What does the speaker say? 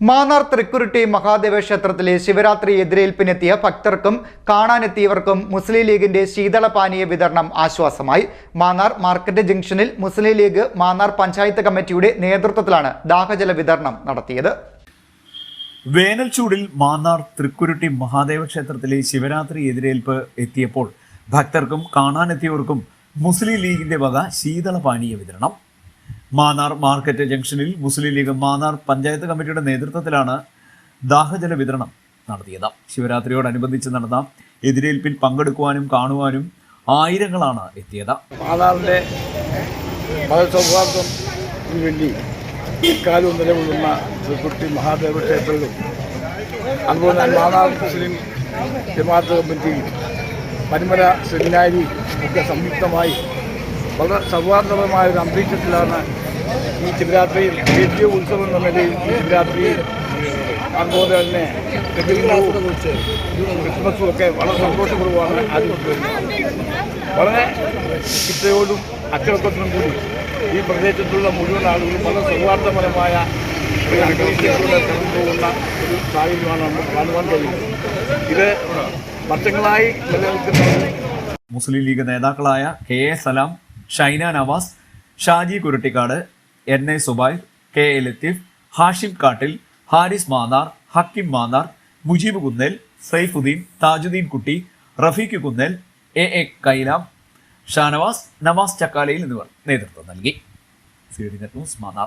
മാന്നാർ തൃക്കുരുട്ടി മഹാദേവ ക്ഷേത്രത്തിലെ ശിവരാത്രി എതിരേൽപ്പിനെത്തിയ ഭക്തർക്കും കാണാനെത്തിയവർക്കും മുസ്ലിം ലീഗിന്റെ ശീതളപാനീയ വിതരണം ആശ്വാസമായി. മാന്നാർ മാർക്കറ്റ് ജംഗ്ഷനിൽ മുസ്ലിം ലീഗ് മാന്നാർ പഞ്ചായത്ത് കമ്മിറ്റിയുടെ നേതൃത്വത്തിലാണ് ദാഹജല വിതരണം നടത്തിയത്. വേനൽ ചൂടിൽ മാന്നാർ തൃക്കുരുട്ടി മഹാദേവ ക്ഷേത്രത്തിലെ ശിവരാത്രി എതിരേൽപ്പ് എത്തിയപ്പോൾ ഭക്തർക്കും കാണാനെത്തിയവർക്കും മുസ്ലിം ലീഗിന്റെ വക ശീതളപാനീയ വിതരണം മാന്നാർ മാർക്കറ്റ് ജംഗ്ഷനിൽ മുസ്ലിം ലീഗ് മാന്നാർ പഞ്ചായത്ത് കമ്മിറ്റിയുടെ നേതൃത്വത്തിലാണ് ദാഹജല വിതരണം നടത്തിയത്. ശിവരാത്രിയോടനുബന്ധിച്ച് നടന്ന എതിരേൽപ്പിൽ പങ്കെടുക്കുവാനും കാണുവാനും ആയിരങ്ങളാണ് എത്തിയത്. മാതാവിന്റെ മതസൗഹാർദ്ദത്തിന് വേണ്ടി ഇക്കാലവും നിലകൊള്ളുന്ന തൃക്കുട്ടി മഹാദേവ ക്ഷേത്രങ്ങളും അതുപോലെ തന്നെ Mannar Muslim Jamaat committee Parumala seminary ഒക്കെ സംയുക്തമായി വളരെ സൗഹാർദ്ദപരമായ ഒരു അന്തരീക്ഷത്തിലാണ് ഈ ശിവരാത്രിയിൽ ദേശീയ ഉത്സവം എന്ന നിലയിൽ ഈ ശിവരാത്രിയിൽ അതുപോലെ തന്നെ ക്രിസ്മസും ഒക്കെ വളരെ സന്തോഷപൂർവമാണ് ആചരിച്ചുവരുന്നത്. വളരെ ചിട്ടയോടും അച്ചടക്കത്തിനും കൂടി ഈ പ്രദേശത്തുള്ള മുഴുവൻ ആളുകളും വളരെ സൗഹാർദ്ദപരമായ ഒരു അന്തരീക്ഷത്തിലൂടെ കടന്നു പോകുന്ന ഒരു സാഹചര്യമാണ് നമുക്ക് കാണുവാൻ കഴിയുന്നത്. ഇത് വർഷങ്ങളായി നിലനിൽക്കുന്ന മുസ്ലിം ലീഗ് നേതാക്കളായ K A Salam Shaina Navas Shaji Kuruttikkad N A Subair K A Latheef Hashim Kattil Haris Mannar Hakim Mannar Mujeeb Kunnel Saifuddin Thajuddin Kutty Rafeeq Kunnel A A Kailam Shanavas Navas Chakkalayil എന്നിവർ നേതൃത്വം നൽകി. C D News Mannar.